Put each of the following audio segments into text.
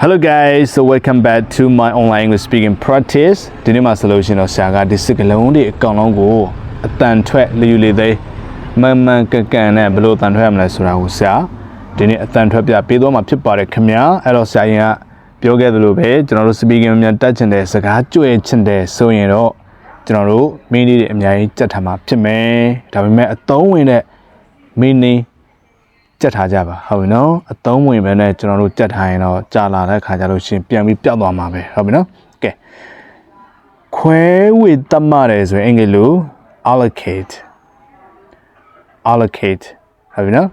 Hello guys, so welcome back to my online English speaking practice. ဒီနေ့မှာဆိုလို့ရှိရင်တော့ဆရာကဒီစကလုံးတွေအကောင်လုံးကိုအတန်ထွက်လျူလေသေးမန်မှန်ကန်ကန်နဲ့ဘယ်လိုအတန်ထွက်ရမလဲဆိုတာကိုဆရာဒီနေ့အတန်ထွက်ပြပေးသွားမှာဖြစ်ပါတယ်ခင်ဗျာအဲ့တော့ဆရာရင်ကပြောခဲ့သလိုပဲကျွန်တော်တို့ speaking မြန်တက်ချင်တဲ့စကားကြွယ်ချင်တဲ့ဆိုရင်တော့ကျွန်တော်တို့ mini တွေအများကြီးကြက်ထားမှာဖြစ်မယ်ဒါပေမဲ့အသုံးဝင်တဲ့ mini ကြက်ထားကြပါဟုတ်ပြီနော်အသုံးဝင်ပဲနဲ့ကျွန်တော်တို့ကြက်ထားရင်တော့ကြာလာတဲ့ခါကျလို့ရှရင်ပြန်ပြီးပျောက်သွားမှာပဲဟုတ်ပြီနော်ကဲခွဲဝေတတ်မှတယ်ဆိုရင်အင်္ဂလိပ်လို allocate allocate ဟုတ်ပြီနော်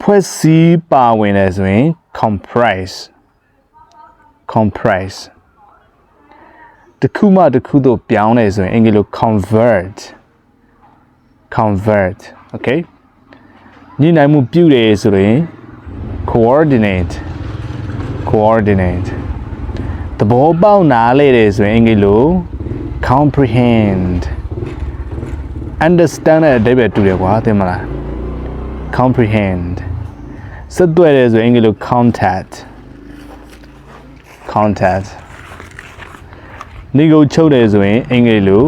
ဖွဲ့စည်းပါဝင်တယ်ဆိုရင် comprise comprise တစ်ခုမှတစ်ခုတို့ပြောင်းတယ်ဆိုရင်အင်္ဂလိပ်လို convert convert okay ညှိနှိုင်းမှုပြုတယ်ဆိုရင် coordinate coordinate သဘောပေါက်နားလေတယ်ဆိုရင်အင်္ဂလိပ်လို comprehend understand တဲ့အဓိပ္ပာယ်တူတယ်ကွာသိမလား comprehend ဆက်သွယ်တယ်ဆိုရင်အင်္ဂလိပ်လို contact contact နေကိုချုပ်တယ်ဆိုရင်အင်္ဂလိပ်လို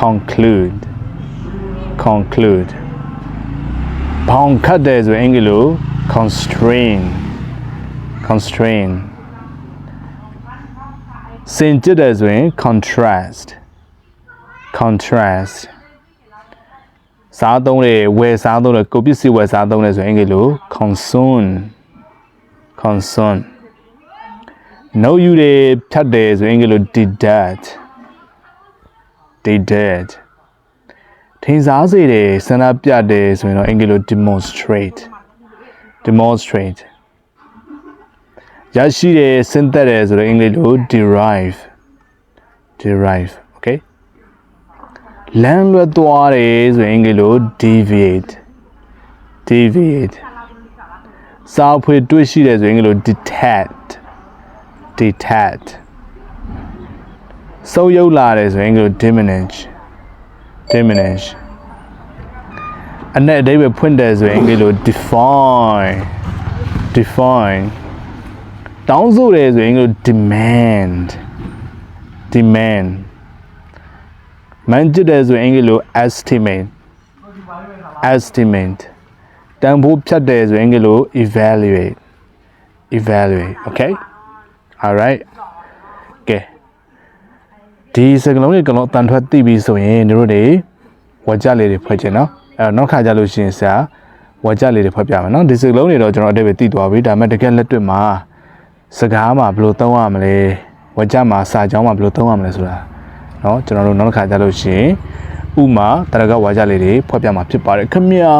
conclude conclude ဘောင်ခတ်တယ်ဆိုရင်အင်္ဂလိပ်လို constrain constrain စင်ကြစ်တယ်ဆိုရင် contrast contrast စားသုံးတယ်ဝယ်စားသုံးတယ်ကိုပစ္စည်းဝယ်စားသုံးတယ်ဆိုရင်အင်္ဂလိပ်လို consume consume နှုတ်ယူတယ်ဖြတ်တယ်ဆိုရင်အင်္ဂလိပ်လို deduct deduct ထင်ရှားစေတယ်ဆန္ဒပြတယ်ဆိုရင်တော့အင်္ဂလိပ်လို demonstrate demonstrate ရရှိတယ်ဆင်းသက်တယ်ဆိုတော့အင်္ဂလိပ်လို derive derive okay လမ်းလွတ်သွားတယ်ဆိုရင်အင်္ဂလိပ်လို deviate deviate စာဖွေတွေ့ရှိတယ်ဆိုရင်အင်္ဂလိပ်လို detect detect စုပ်ယုပ်လာတယ်ဆိုရင်အင်္ဂလိပ်လို diminish diminish အနဲ့အဓိပ္ပာယ်ဖွင့်တယ်ဆိုရင်အင်္ဂလိပ်လို define define တောင်းဆိုတယ်ဆိုရင်အင်္ဂလိပ်လို demand demand မန်ကြည့်တယ်ဆိုရင်အင်္ဂလိပ်လို estimate estimate တန်ဖိုးဖြတ်တယ်ဆိုရင်အင်္ဂလိပ်လို evaluate evaluate okay all right ကဲ ဒီစကလုံးတွေကလုံးအတန်ထွက်သိပြီဆိုရင်တို့တွေဝကြလေးတွေဖွဲ့ခြင်းနော်အဲတော့နောက်ခါကြလို့ရှိရင်ဆရာဝကြလေးတွေဖွဲ့ပြမယ်နော်ဒီစကလုံးတွေတော့ကျွန်တော်အတိတ်ပဲသိသွားပြီဒါပေမဲ့တကယ်လက်တွေ့မှာစကားမှာဘယ်လိုသုံးရမလဲဝကြမှာစာကြောင်းမှာဘယ်လိုသုံးရမလဲဆိုတာနော်ကျွန်တော်တို့နောက်ခါကြလို့ရှိရင်ဥမာတရကဝကြလေးတွေဖွဲ့ပြမှာဖြစ်ပါတယ်ခင်ဗျာ